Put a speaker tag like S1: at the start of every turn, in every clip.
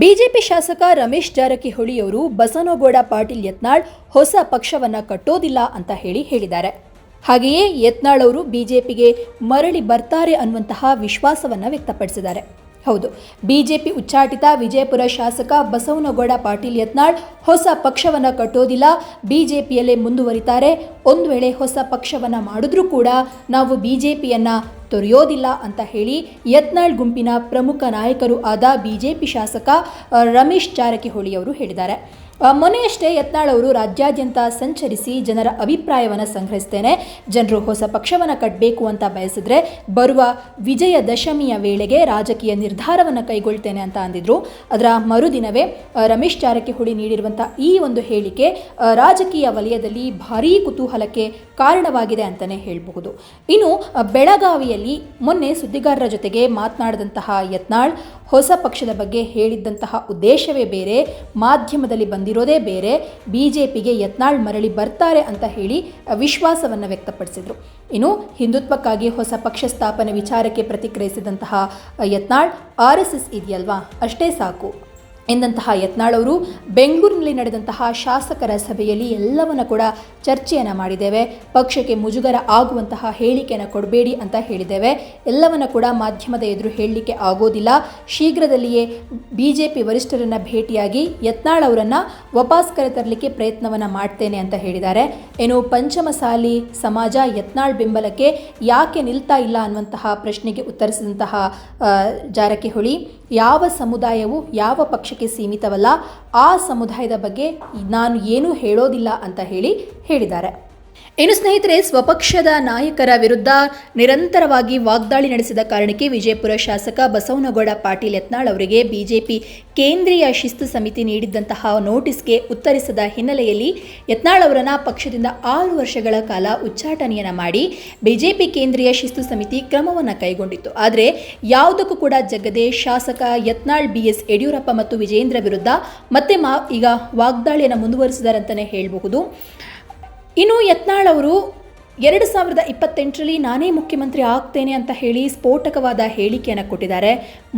S1: BJP ಶಾಸಕ ರಮೇಶ್ ಜಾರಕಿಹೊಳಿಯವರು ಬಸನಗೌಡ ಪಾಟೀಲ್ ಯತ್ನಾಳ್ ಹೊಸ ಪಕ್ಷವನ್ನ ಕಟ್ಟೋದಿಲ್ಲ ಅಂತ ಹೇಳಿ ಹೇಳಿದ್ದಾರೆ. ಹಾಗೆಯೇ ಯತ್ನಾಳ್ ಅವರು ಬಿಜೆಪಿಗೆ ಮರಳಿ ಬರ್ತಾರೆ ಅನ್ನುವಂತಹ ವಿಶ್ವಾಸವನ್ನ ವ್ಯಕ್ತಪಡಿಸಿದ್ದಾರೆ. ಹೌದು. ಬಿಜೆಪಿ ಉಚ್ಚಾಟಿತ ವಿಜಯಪುರ ಶಾಸಕ ಬಸವನಗೌಡ ಪಾಟೀಲ್ ಯತ್ನಾಳ್ ಹೊಸ ಪಕ್ಷವನ್ನ ಕಟ್ಟೋದಿಲ್ಲ. ಬಿಜೆಪಿಯಲ್ಲೇ ಮುಂದುವರಿತಾರೆ. ಒಂದು ವೇಳೆ ಹೊಸ ಪಕ್ಷವನ್ನ ಮಾಡಿದ್ರೂ ಕೂಡ ನಾವು ಬಿಜೆಪಿಯನ್ನ ತೊರೆಯೋದಿಲ್ಲ ಅಂತ ಹೇಳಿ ಯತ್ನಾಳ್ ಗುಂಪಿನ ಪ್ರಮುಖ ನಾಯಕರು ಆದ ಬಿಜೆಪಿ ಶಾಸಕ ರಮೇಶ್ ಜಾರಕಿಹೊಳಿ ಅವರು ಹೇಳಿದ್ದಾರೆ. ಮೊನ್ನೆಯಷ್ಟೇ ಯತ್ನಾಳ್ ಅವರು ರಾಜ್ಯಾದ್ಯಂತ ಸಂಚರಿಸಿ ಜನರ ಅಭಿಪ್ರಾಯವನ್ನು ಸಂಗ್ರಹಿಸ್ತೇನೆ. ಜನರು ಹೊಸ ಪಕ್ಷವನ್ನು ಕಟ್ಟಬೇಕು ಅಂತ ಬಯಸಿದ್ರೆ ಬರುವ ವಿಜಯ ದಶಮಿಯ ವೇಳೆಗೆ ರಾಜಕೀಯ ನಿರ್ಧಾರವನ್ನು ಕೈಗೊಳ್ತೇನೆ ಅಂತ ಅಂದಿದ್ರು. ಅದರ ಮರುದಿನವೇ ರಮೇಶ್ ಜಾರಕಿಹೊಳಿ ನೀಡಿರುವಂಥ ಈ ಒಂದು ಹೇಳಿಕೆ ರಾಜಕೀಯ ವಲಯದಲ್ಲಿ ಭಾರೀ ಕುತೂಹಲಕ್ಕೆ ಕಾರಣವಾಗಿದೆ ಅಂತಲೇ ಹೇಳಬಹುದು. ಇನ್ನು ಬೆಳಗಾವಿಯಲ್ಲಿ ಮೊನ್ನೆ ಸುದ್ದಿಗಾರರ ಜೊತೆಗೆ ಮಾತನಾಡಿದಂತಹ ಯತ್ನಾಳ್, ಹೊಸ ಪಕ್ಷದ ಬಗ್ಗೆ ಹೇಳಿದ್ದಂತಹ ಉದ್ದೇಶವೇ ಬೇರೆ, ಮಾಧ್ಯಮದಲ್ಲಿ ಬಂದಿರೋದೇ ಬೇರೆ. ಬಿ ಜೆ ಪಿಗೆ ಯತ್ನಾಳ್ ಮರಳಿ ಬರ್ತಾರೆ ಅಂತ ಹೇಳಿ ವಿಶ್ವಾಸವನ್ನು ವ್ಯಕ್ತಪಡಿಸಿದರು. ಇನ್ನು ಹಿಂದುತ್ವಕ್ಕಾಗಿ ಹೊಸ ಪಕ್ಷ ಸ್ಥಾಪನೆ ವಿಚಾರಕ್ಕೆ ಪ್ರತಿಕ್ರಿಯಿಸಿದಂತಹ ಯತ್ನಾಳ್ ಆರ್ ಎಸ್ ಎಸ್ ಇದೆಯಲ್ವಾ? ಅಷ್ಟೇ ಸಾಕು. ಎಂದಂತಹ ಯತ್ನಾಳವರು ಬೆಂಗಳೂರಿನಲ್ಲಿ ನಡೆದಂತಹ ಶಾಸಕರ ಸಭೆಯಲ್ಲಿ ಎಲ್ಲವನ್ನ ಕೂಡ ಚರ್ಚೆಯನ್ನು ಮಾಡಿದ್ದೇವೆ. ಪಕ್ಷಕ್ಕೆ ಮುಜುಗರ ಆಗುವಂತಹ ಹೇಳಿಕೆಯನ್ನು ಕೊಡಬೇಡಿ ಅಂತ ಹೇಳಿದ್ದೇವೆ. ಎಲ್ಲವನ್ನ ಕೂಡ ಮಾಧ್ಯಮದ ಎದುರು ಹೇಳಲಿಕ್ಕೆ ಆಗೋದಿಲ್ಲ. ಶೀಘ್ರದಲ್ಲಿಯೇ ಬಿ ಜೆ ಪಿ ವರಿಷ್ಠರನ್ನು ಭೇಟಿಯಾಗಿ ಯತ್ನಾಳ್ ಅವರನ್ನು ವಾಪಸ್ ಕರೆತರಲಿಕ್ಕೆ ಪ್ರಯತ್ನವನ್ನು ಮಾಡ್ತೇನೆ ಅಂತ ಹೇಳಿದ್ದಾರೆ. ಏನು ಪಂಚಮಸಾಲಿ ಸಮಾಜ ಯತ್ನಾಳ್ ಬೆಂಬಲಕ್ಕೆ ಯಾಕೆ ನಿಲ್ತಾ ಇಲ್ಲ ಅನ್ನುವಂತಹ ಪ್ರಶ್ನೆಗೆ ಉತ್ತರಿಸಿದಂತಹ ಜಾರಕಿಹೊಳಿ ಯಾವ ಸಮುದಾಯವು ಯಾವ ಪಕ್ಷಕ್ಕೆ ಸೀಮಿತವಲ್ಲ ಆ ಸಮುದಾಯದ ಬಗ್ಗೆ ನಾನು ಏನೂ ಹೇಳೋದಿಲ್ಲ ಅಂತ ಹೇಳಿ ಹೇಳಿದ್ದಾರೆ. ಇನ್ನು ಸ್ನೇಹಿತರೆ, ಸ್ವಪಕ್ಷದ ನಾಯಕರ ವಿರುದ್ಧ ನಿರಂತರವಾಗಿ ವಾಗ್ದಾಳಿ ನಡೆಸಿದ ಕಾರಣಕ್ಕೆ ವಿಜಯಪುರ ಶಾಸಕ ಬಸವನಗೌಡ ಪಾಟೀಲ್ ಯತ್ನಾಳ್ ಅವರಿಗೆ ಬಿಜೆಪಿ ಕೇಂದ್ರೀಯ ಶಿಸ್ತು ಸಮಿತಿ ನೀಡಿದ್ದಂತಹ ನೋಟಿಸ್ಗೆ ಉತ್ತರಿಸದ ಹಿನ್ನೆಲೆಯಲ್ಲಿ ಯತ್ನಾಳ್ ಅವರನ್ನು ಪಕ್ಷದಿಂದ ಆರು ವರ್ಷಗಳ ಕಾಲ ಉಚ್ಚಾಟನೆಯನ್ನು ಮಾಡಿ ಬಿಜೆಪಿ ಕೇಂದ್ರೀಯ ಶಿಸ್ತು ಸಮಿತಿ ಕ್ರಮವನ್ನು ಕೈಗೊಂಡಿತ್ತು. ಆದರೆ ಯಾವುದಕ್ಕೂ ಕೂಡ ಜಗ್ಗದೆ ಶಾಸಕ ಯತ್ನಾಳ್ ಬಿ ಎಸ್ ಯಡಿಯೂರಪ್ಪ ಮತ್ತು ವಿಜೇಂದ್ರ ವಿರುದ್ಧ ಮತ್ತೆ ಮಾ ಈಗ ವಾಗ್ದಾಳಿಯನ್ನು ಮುಂದುವರಿಸಿದ್ದಾರೆ ಅಂತಲೇ ಹೇಳಬಹುದು. ಇನ್ನು ಯತ್ನಾಳ್ ಅವರು ಎರಡು ಸಾವಿರದ ಇಪ್ಪತ್ತೆಂಟರಲ್ಲಿ ನಾನೇ ಮುಖ್ಯಮಂತ್ರಿ ಆಗ್ತೇನೆ ಅಂತ ಹೇಳಿ ಸ್ಫೋಟಕವಾದ ಹೇಳಿಕೆಯನ್ನು ಕೊಟ್ಟಿದ್ದಾರೆ.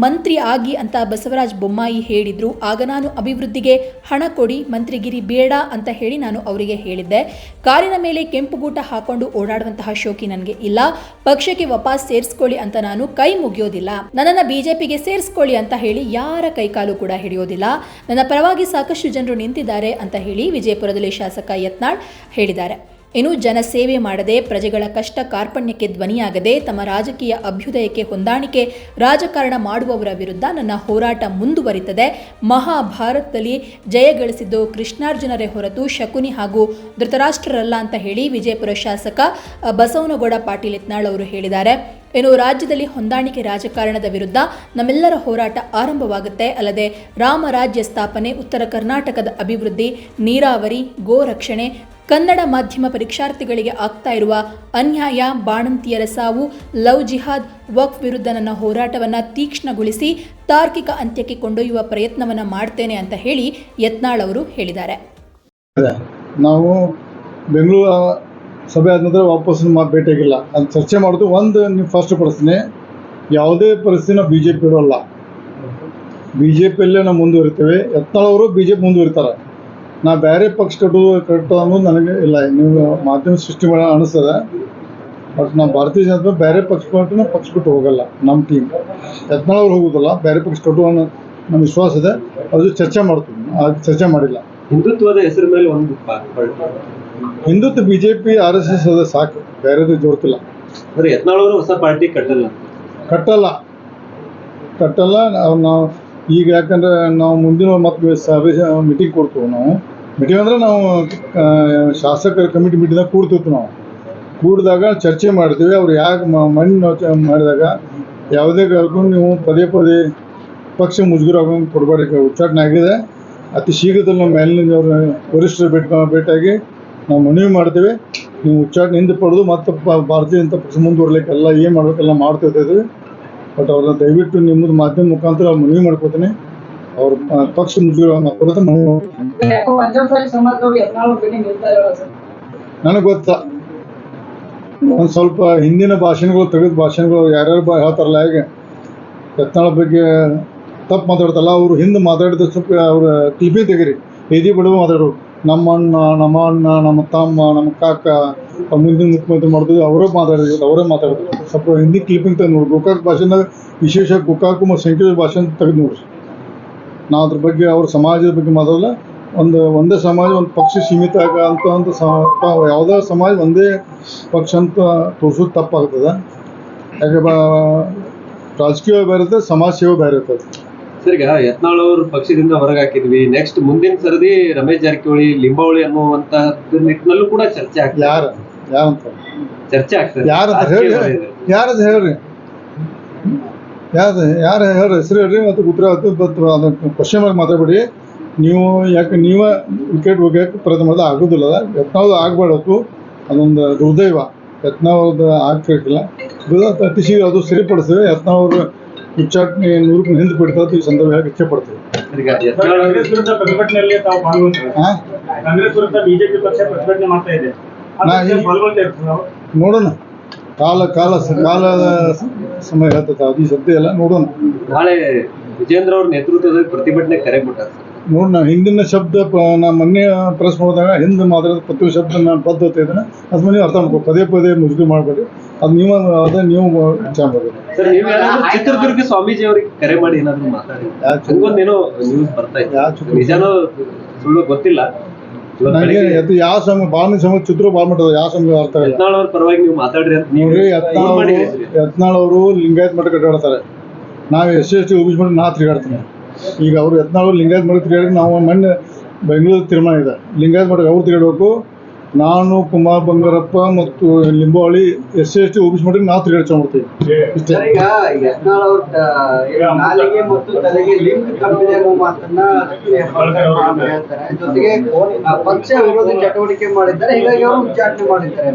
S1: ಮಂತ್ರಿ ಆಗಿ ಅಂತ ಬಸವರಾಜ ಬೊಮ್ಮಾಯಿ ಹೇಳಿದ್ರು. ಆಗ ನಾನು ಅಭಿವೃದ್ಧಿಗೆ ಹಣ ಕೊಡಿ, ಮಂತ್ರಿಗಿರಿ ಬೇಡ ಅಂತ ಹೇಳಿ ನಾನು ಅವರಿಗೆ ಹೇಳಿದ್ದೆ. ಕಾರಿನ ಮೇಲೆ ಕೆಂಪುಗೂಟ ಹಾಕೊಂಡು ಓಡಾಡುವಂತಹ ಶೋಕಿ ನನಗೆ ಇಲ್ಲ. ಪಕ್ಷಕ್ಕೆ ವಾಪಸ್ ಸೇರಿಸ್ಕೊಳ್ಳಿ ಅಂತ ನಾನು ಕೈ ಮುಗಿಯೋದಿಲ್ಲ. ನನ್ನನ್ನು ಬಿಜೆಪಿಗೆ ಸೇರಿಸ್ಕೊಳ್ಳಿ ಅಂತ ಹೇಳಿ ಯಾರ ಕೈಕಾಲು ಕೂಡ ಹಿಡಿಯೋದಿಲ್ಲ. ನನ್ನ ಪರವಾಗಿ ಸಾಕಷ್ಟು ಜನರು ನಿಂತಿದ್ದಾರೆ ಅಂತ ಹೇಳಿ ವಿಜಯಪುರದಲ್ಲಿ ಶಾಸಕ ಯತ್ನಾಳ್ ಹೇಳಿದ್ದಾರೆ. ಇನ್ನು ಜನಸೇವೆ ಮಾಡದೆ ಪ್ರಜೆಗಳ ಕಷ್ಟ ಕಾರ್ಪಣ್ಯಕ್ಕೆ ಧ್ವನಿಯಾಗದೆ ತಮ್ಮ ರಾಜಕೀಯ ಅಭ್ಯುದಯಕ್ಕೆ ಹೊಂದಾಣಿಕೆ ರಾಜಕಾರಣ ಮಾಡುವವರ ವಿರುದ್ಧ ನನ್ನ ಹೋರಾಟ ಮುಂದುವರಿತದೆ. ಮಹಾಭಾರತದಲ್ಲಿ ಜಯಗಳಿಸಿದ್ದು ಕೃಷ್ಣಾರ್ಜುನರೇ ಹೊರತು ಶಕುನಿ ಹಾಗೂ ಧೃತರಾಷ್ಟ್ರರಲ್ಲ ಅಂತ ಹೇಳಿ ವಿಜಯಪುರ ಶಾಸಕ ಬಸವನಗೌಡ ಪಾಟೀಲ್ ಯತ್ನಾಳ್ ಅವರು ಹೇಳಿದ್ದಾರೆ. ಇನ್ನು ರಾಜ್ಯದಲ್ಲಿ ಹೊಂದಾಣಿಕೆ ರಾಜಕಾರಣದ ವಿರುದ್ಧ ನಮ್ಮೆಲ್ಲರ ಹೋರಾಟ ಆರಂಭವಾಗುತ್ತೆ. ಅಲ್ಲದೆ ರಾಮರಾಜ್ಯ ಸ್ಥಾಪನೆ, ಉತ್ತರ ಕರ್ನಾಟಕದ ಅಭಿವೃದ್ಧಿ, ನೀರಾವರಿ, ಗೋ ರಕ್ಷಣೆ ಕನ್ನಡ ಮಾಧ್ಯಮ ಪರೀಕ್ಷಾರ್ಥಿಗಳಿಗೆ ಆಗ್ತಾ ಇರುವ ಅನ್ಯಾಯ ಬಾಣಂತಿಯರ ಸಾವು ಲವ್ ಜಿಹಾದ್, ವಕ್ಫ್ ವಿರುದ್ಧ ನನ್ನ ಹೋರಾಟವನ್ನು ತೀಕ್ಷ್ಣಗೊಳಿಸಿ ತಾರ್ಕಿಕ ಅಂತ್ಯಕ್ಕೆ ಕೊಂಡೊಯ್ಯುವ ಪ್ರಯತ್ನವನ್ನು ಮಾಡ್ತೇನೆ ಅಂತ ಹೇಳಿ ಯತ್ನಾಳ್ ಅವರು ಹೇಳಿದ್ದಾರೆ.
S2: ನಾವು ಬೆಂಗಳೂರು ಸಭೆ ಆದ ನಂತರ ವಾಪಸ್ ಭೇಟಿಯಾಗಿಲ್ಲ. ಅದು ಚರ್ಚೆ ಮಾಡೋದು ಒಂದು ನೀವು ಫಸ್ಟ್ ಪಡಿಸ್ತೀನಿ ಯಾವುದೇ ಪರಿಸ್ಥಿತಿನ ಬಿ ಜೆ ಪಿ ಇರೋಲ್ಲ ಬಿ ಜೆ ಪಿಯಲ್ಲೇ ನಾವು ಮುಂದುವರಿತೇವೆ. ಯತ್ನಾಳವರು ಬಿ ಜೆ ಪಿ ಮುಂದುವರಿತಾರೆ. ನಾ ಬೇರೆ ಪಕ್ಷ ಕಟ್ಟೋದು ಕಟ್ಟೋ ಅನ್ನೋದು ನನಗೆ ಇಲ್ಲ. ನೀವು ಮಾಧ್ಯಮ ಸೃಷ್ಟಿ ಮಾಡೋ ಅನಿಸ್ತದೆ. ಬಟ್ ನಾವು ಭಾರತೀಯ ಜನತಾ ಬೇರೆ ಪಕ್ಷ ಕೊಟ್ಟು ನಾವು ಪಕ್ಷ ಬಿಟ್ಟು ಹೋಗಲ್ಲ. ನಮ್ಮ ಟೀಮ್ ಯತ್ನಾಳವ್ರು ಹೋಗೋದಿಲ್ಲ. ಬೇರೆ ಪಕ್ಷ ಕಟ್ಟುವ ಅನ್ನೋ ನಮ್ಮ ವಿಶ್ವಾಸ ಇದೆ. ಅದು ಚರ್ಚೆ ಮಾಡ್ತೀವಿ. ಅದು ಚರ್ಚೆ ಮಾಡಿಲ್ಲ.
S3: ಹಿಂದುತ್ವದ ಹೆಸರು ಮೇಲೆ ಒಂದು Hindutva B
S2: J BJP R S S ಅದ ಸಾಕು. ಬೇರೆದು ಜೋಡ್ತಿಲ್ಲ.
S3: ಅಂದ್ರೆ ಯತ್ನಾಳ್ ಅವರು ಹೊಸ ಪಾರ್ಟಿ ಕಟ್ಟಲ್ಲ.
S2: ಕಟ್ಟಲ್ಲ. ಕಟ್ಟಲ್ಲ. ನಾವು ನಾವು ಈಗ ಯಾಕಂದ್ರೆ ನಾವು ಮುಂದಿನ ಮತ್ತೆ ಸಭೆ ಮೀಟಿಂಗ್ ಕೊಡ್ತೀವಿ ನಾವು. ಮೀಟಿಂಗ್ ಅಂದ್ರೆ ನಾವು ಶಾಸಕರ ಕಮಿಟಿ ಮೀಟಿಂಗ್ದಾಗ ಕೂಡ್ತಿತ್ತು ನಾವು. ಕೂಡಿದಾಗ ಚರ್ಚೆ ಮಾಡ್ತೀವಿ, ಅವ್ರು ಯಾಕೆ ಮಣ್ಣು ಮಾಡಿದಾಗ ಯಾವುದೇ ಕಾರಣಕ್ಕೂ ನೀವು ಪದೇ ಪದೇ ಪಕ್ಷ ಮುಜುಗರ ಆಗೋಂಗೆ ಕೊಡಬೇಡಿ ಉಚ್ಚಾಟನೆ ಆಗಿದೆ. ಅತಿ ಶೀಘ್ರದಲ್ಲಿ ನಮ್ಮ ಮೇಲಿನವ್ರ ವರಿಷ್ಠರು ಭೇಟಿ ಭೇಟಿಯಾಗಿ ನಾವು ಮನವಿ ಮಾಡ್ತೀವಿ. ನೀವು ಉಚ್ಚಾಟನೆ ಹಿಂದೆ ಪಡೆದು ಮತ್ತೆ ಭಾರತೀಯ ಜನತಾ ಪಕ್ಷ ಮುಂದುವರಲಿಕ್ಕೆಲ್ಲ, ಏನು ಮಾಡಬೇಕೆಲ್ಲ ಮಾಡ್ತಿರ್ತೀವಿ ಬಟ್ ಅವ್ರನ್ನ ದಯವಿಟ್ಟು ನಿಮ್ಮದು ಮಾಧ್ಯಮ ಮುಖಾಂತರ ಮನವಿ ಮಾಡ್ಕೋತೀನಿ. ಅವ್ರ ಪಕ್ಷ ಮುಜುಗರ ಕೊಡೋದು ಮನವಿ ಮಾಡ್ತೀನಿ.
S4: ಯಾಕೋ ಪಂಚಮಸಾಲಿ ಸಮಾಜದವ್ರು ಯತ್ನಾಳ್ ಭೇಟಿ ನೀಡ್ತಾ ಇರಲ್ಲ
S2: ನನಗೆ ಗೊತ್ತ? ಒಂದು ಸ್ವಲ್ಪ ಹಿಂದಿನ ಭಾಷಣಗಳು ತೆಗೆದ ಭಾಷಣಗಳು ಯಾರ್ಯಾರು ಬಾ ಹೇಳ್ತಾರಲ್ಲ ಹೇಗೆ? ಯತ್ನಾಳ ಬಗ್ಗೆ ತಪ್ಪು ಮಾತಾಡ್ತಲ್ಲ ಅವರು ಹಿಂದೆ ಮಾತಾಡಿದ ಸ್ವಲ್ಪ ಅವ್ರ ಕ್ಲಿಪಿಂಗ್ ತೆಗೀರಿ. ಎದಿ ಬಿಡುವ ಮಾತಾಡೋರು. ನಮ್ಮ ಅಣ್ಣ ನಮ್ಮ ಅಣ್ಣ ನಮ್ಮ ತಮ್ಮ ನಮ್ಮ ಕಾಕ ಮುಂದಿನ ಮುಖ್ಯಮಂತ್ರಿ ಮಾಡಿದ್ರು ಅವರೇ ಮಾತಾಡಿದ್ರು ಅವರೇ ಮಾತಾಡಿದ್ರು. ಸ್ವಲ್ಪ ಹಿಂದಿ ಕ್ಲಿಪಿಂಗ್ ತೆಗೆದು ನೋಡಿ ಗೋಕಾಕ್ ಭಾಷೆನ ವಿಶೇಷ ಗೋಕಾಕು ಮತ್ತು ಸಂಕೇತ ಭಾಷೆ ತೆಗೆದು ನೋಡ್ರಿ. ನಾವು ಅದ್ರ ಬಗ್ಗೆ ಅವ್ರ ಸಮಾಜದ ಬಗ್ಗೆ ಮಾತಾಡಲ್ಲ. ಒಂದು ಒಂದೇ ಸಮಾಜ ಒಂದು ಪಕ್ಷ ಸೀಮಿತ ಆಗ ಅಂತ ಒಂದು ಯಾವುದೇ ಸಮಾಜ ಒಂದೇ ಪಕ್ಷ ಅಂತ ತೋರಿಸೋದು ತಪ್ಪಾಗ್ತದೆ. ಯಾಕೆ ರಾಜಕೀಯ ಬೇರೆ ಇರ್ತದೆ ಸಮಾಜ ಸೇವೆ ಬೇರೆ ಇರ್ತದೆ
S3: ಸರ್ ಈಗ ಯತ್ನಾಳ್ ಅವ್ರ ಪಕ್ಷದಿಂದ ಹೊರಗೆ ಹಾಕಿದ್ವಿ ನೆಕ್ಸ್ಟ್ ಮುಂದಿನ ಸರದಿ ರಮೇಶ್ ಜಾರಕಿಹೊಳಿ ಲಿಂಬಾವಳಿ ಅನ್ನುವಂತ ನಿಟ್ಟಿನಲ್ಲೂ ಕೂಡ ಚರ್ಚೆ ಆಗ್ತದೆ.
S2: ಯಾರು? ಯಾರಂತ?
S3: ಚರ್ಚೆ ಆಗ್ತದೆ. ಯಾರು.
S2: ಯಾರದು ಹೇಳ್ರಿ? ಯಾರು ಯಾರು ಹೇಳ್ರಿ ಹೆಸರು ಹೇಳ್ರಿ ಮತ್ತು ಉತ್ತರ ಅದು ಅದನ್ನು ಕ್ವಶನ್ ಮಾಡಿ ಮಾತಾಡ್ಬೇಡಿ. ನೀವು ಯಾಕೆ ನೀವೇ ವಿಕೆಟ್ ಹೋಗ್ಯಾಕೆ ಪ್ರಯತ್ನ ಮಾಡಿದ್ರೆ ಆಗೋದಿಲ್ಲ ಯತ್ನಾವ್ದು ಆಗಬಾರ್ದು. ಅದೊಂದು ದುರ್ದೈವ. ಯತ್ನಾವ್ದು ಆಗ್ತಿಲ್ಲ ಇದು ಅತಿ ಶೀಘ್ರ ಅದು ಸರಿಪಡಿಸ್ತೇವೆ ಯತ್ನಾವ್ರ ಉಚ್ಚಾಟನೆ ನೂರಕ್ಕೆ ಹಿಂದೆ ಬಿಡ್ತದೆ ಈ ಸಂದರ್ಭ ಯಾಕೆ ಇಚ್ಛೆ ಪಡ್ತೀವಿ ನೋಡೋಣ. ಕಾಲ ಕಾಲ ಕಾಲ ಸಮಯ ಹೇಳ್ತದೆ ಅದು ಸದ್ಯ ಎಲ್ಲ ನೋಡೋಣ.
S3: ನಾಳೆ ವಿಜೇಂದ್ರ ಅವ್ರ ನೇತೃತ್ವದಲ್ಲಿ ಪ್ರತಿಭಟನೆ ಕರೆ ಕೊಟ್ಟಾರ.
S2: ನೋಡಿ ನಾ ಹಿಂದಿನ ಶಬ್ದ ನಾ ಮೊನ್ನೆ ಪ್ರೆಸ್ ಮಾಡಿದಾಗ ಹಿಂದೆ ಮಾತ್ರ ಪ್ರತಿ ಶಬ್ದ ನಾನು ಪದ್ಧತಿ ಇದನ್ನ ಅದ್ ಮನೆ ಅರ್ಥ ಮಾಡ್ಕೊ ಪದೇ ಪದೇ ಮುಜುಗಿ ಮಾಡಬೇಡಿ. ಅದು ನೀವು ಅದ ನೀವು ವಿಚಾರ ಮಾಡಬೇಕು
S3: ನೀವು ಚಿತ್ರದುರ್ಗ ಸ್ವಾಮೀಜಿ ಅವ್ರಿಗೆ ಕರೆ ಮಾಡಿ ಏನಾದ್ರು ಮಾತಾಡಿ. ಏನೋ ನ್ಯೂಸ್ ಬರ್ತಾ
S2: ಇದೆ.
S3: ನಿಜಾನೋ ಸುಳ್ಳು ಗೊತ್ತಿಲ್ಲ.
S2: ನನಗೆ
S3: ಬೆಳಿಗ್ಗೆ
S2: ಅದು ಯಾವ ಸಮಯ ಬಾಲ್ಮಿ ಸಂಘ ಚಿತ್ರ ಭಾಳ ಮಾಡ್ತದೆ ಯಾವ ಸಮಯ ಅರ್ಥ ಇಲ್ಲ.
S3: ಯತ್ನಾಳ್ ಅವ್ರ ಪರವಾಗಿ ನೀವು ಮಾತಾಡ್ರಿ ಅಂತ ನೀವು
S2: ನೋಡ್ರಿ
S3: ಏನ್
S2: ಯತ್ನಾಳ್
S3: ಮಾಡಿದ್ರಿ?
S2: ಅವರು
S3: ಸರ್?
S2: ಲಿಂಗಾಯತ್ ಮಠ ಕಟ್ಟಾಡ್ತಾರೆ ನಾವು S C S T OBC ಮಠ ನಾ ತಿರುಗಾಡ್ತೀನಿ. ಈಗ ಅವರು ಯತ್ನಾಳ್ ಅವರು ಲಿಂಗಾಯತ್ ಮಠ ತಿರುಗಾಡಿ ನಾವು ಮೊನ್ನೆ ಬೆಂಗಳೂರು ತೀರ್ಮಾನ ಇದೆ. ಲಿಂಗಾಯತ್ ಮಠ ಅವ್ರು ತಿರುಗಾಡಬೇಕು. ನಾನು ಕುಮಾರ್ ಬಂಗಾರಪ್ಪ ಮತ್ತು Limbavali S C S T OBC ಮಾಡಿ ನಾವು ತಿರುಗಾಡ್ಕೊಂಡ್ಬಿಡ್ತೀವಿ ಇಷ್ಟೇ.
S5: ಈಗ ಯತ್ನಾಳ್ ಅವ್ರ ತ- ಏನು ನಾಲಿಗೆ ಮತ್ತು ತಲೆಗೆ ಲಿಂಕ್ ಕಂಬಿದೆ ಅನ್ನೋ ಮಾತನ್ನ ಹೇಳ್ತಾರೆ. ಜೊತೆಗೆ ಆ, ಪಕ್ಷ ವಿರೋಧಿ ಚಟುವಟಿಕೆ ಮಾಡಿದ್ದಾರೆ ಹೀಗಾಗಿ ಅವರು ಉಚ್ಚಾಟನೆ ಮಾಡಿದ್ದಾರೆ.